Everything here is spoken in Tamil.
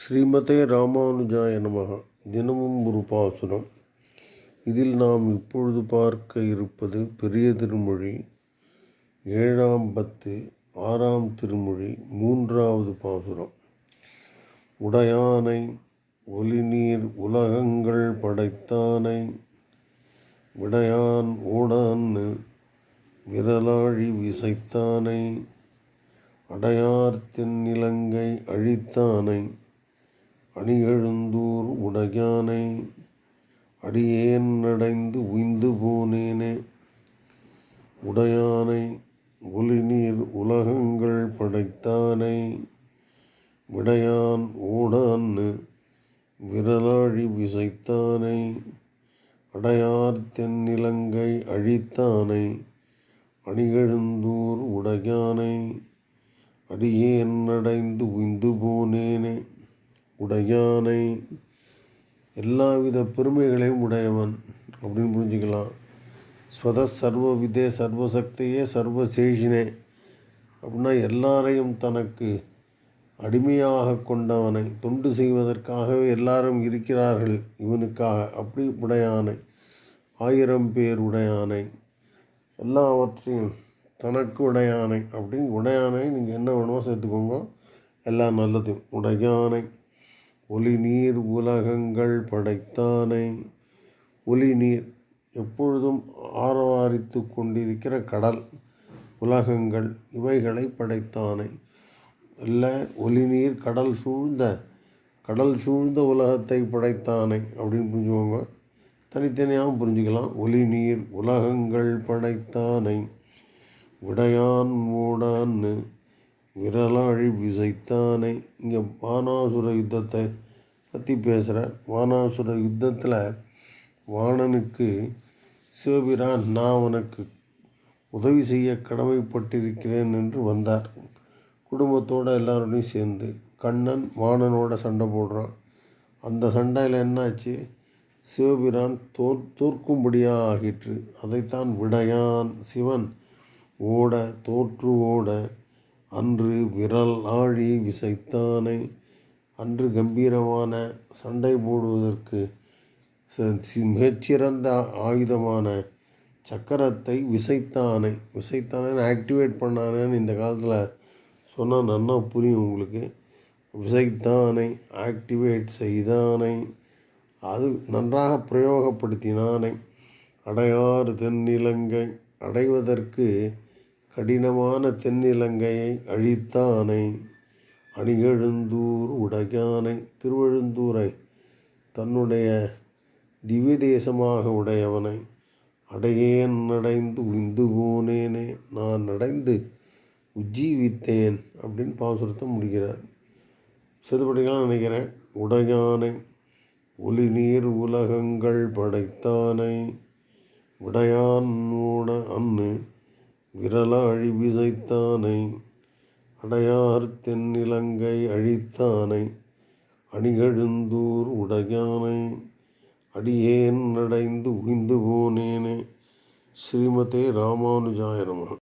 ஸ்ரீமதே ராமானுஜாய நமக. தினமும் ஒரு பாசுரம் இதில் நாம் இப்பொழுது பார்க்க இருப்பது பெரிய திருமொழி ஏழாம் பத்து ஆறாம் திருமொழி மூன்றாவது பாசுரம். உடையானை ஒளிநீர் உலகங்கள் படைத்தானை விடையான் ஓடான்னு விரலாழி விசைத்தானை அடையார் தென்னிலங்கை அழித்தானை அணியெழுந்தூர் உடையானை அடியேன் அடைந்து உய்ந்து போனேனே. உடையானை ஒளிநீர் உலகங்கள் படைத்தானை விடையான் ஓடான்னு விரலாழி விசைத்தானை அடையார் தென்னிலங்கை அழித்தானை அணிகெழுந்தூர் உடையானை அடியேன் அடைந்து உய்ந்து போனேனே. உடையானை. எல்லாவித பெருமைகளையும் உடையவன் அப்படின்னு புரிஞ்சுக்கலாம். ஸ்வத சர்வ விதே சர்வசக்தியே சர்வசேஷினே அப்படின்னா எல்லாரையும் தனக்கு அடிமையாக கொண்டவனை தொண்டு செய்வதற்காகவே எல்லாரும் இருக்கிறார்கள் இவனுக்காக. அப்படி உடையானை ஆயிரம் பேர் உடையானை எல்லாவற்றையும் தனக்கு உடையானை அப்படின்னு உடையானை நீங்கள் என்ன வேணுமோ சேர்த்துக்கோங்க. எல்லாம் நல்லது. உடையானை. ஒளி நீர் உலகங்கள் படைத்தானை. ஒளி நீர் எப்பொழுதும் ஆரவாரித்து கொண்டிருக்கிற கடல் உலகங்கள் இவைகளை படைத்தானை. இல்லை ஒளி நீர் கடல் சூழ்ந்த கடல் சூழ்ந்த உலகத்தை படைத்தானை அப்படின்னு புரிஞ்சுக்கோங்க. தனித்தனியாகவும் புரிஞ்சுக்கலாம். ஒளி நீர் உலகங்கள் படைத்தானை. விடையான் மூடான்னு விரலாழி விசைத்தானே. இங்கே வானாசுர யுத்தத்தை பற்றி பேசுகிறார் வானாசுர யுத்தத்தில் வாணனுக்கு சிவபிரான் நான் உனக்கு உதவி செய்ய கடமைப்பட்டிருக்கிறேன் என்று வந்தார். குடும்பத்தோடு எல்லாரோடையும் சேர்ந்து கண்ணன் வாணனோட சண்டை போடுறான். அந்த சண்டையில் என்னாச்சு? சிவபிரான் தோற் தோற்கும்படியாக ஆகிற்று. அதைத்தான் விடையான் சிவன் ஓட தோற்று ஓட அன்று விரல் ஆழி விசைத்தானை? அன்று கம்பீரமான சண்டை போடுவதற்கு மிகச்சிறந்த ஆயுதமான சக்கரத்தை விசைத்தானை? விசைத்தானேன்னு ஆக்டிவேட் பண்ணானேன்னு இந்த காலத்தில் சொன்னால் நல்லா புரியும் உங்களுக்கு. விசைத்தானை ஆக்டிவேட் செய்தானை. அது நன்றாக பிரயோகப்படுத்தினானை. அடையாறு தென்னிலங்கை அடைவதற்கு கடினமான தென்னிலங்கையை அழித்தானை அணிகெழுந்தூர் உடையானை திருவெழுந்தூரை தன்னுடைய திவ்ய தேசமாக உடையவனை அடையேன் நடைந்து உய்ந்து போனேனே நான் நடைந்து உஜ்ஜீவித்தேன் அப்படின்னு பாசுரத்தை முடிக்கிறார். செதுபடிகளாம் நினைக்கிறேன் உடையானை ஒளி நீர் உலகங்கள் படைத்தானை விடையான் அன்னு விரலாழி விசைத்தானை அடையார் தென்னிலங்கை அழித்தானை அணிகழுந்தூர் உடையானை அடியேன் அடைந்து உய்ந்து போனேனே ஸ்ரீமதே ராமானுஜாய நம.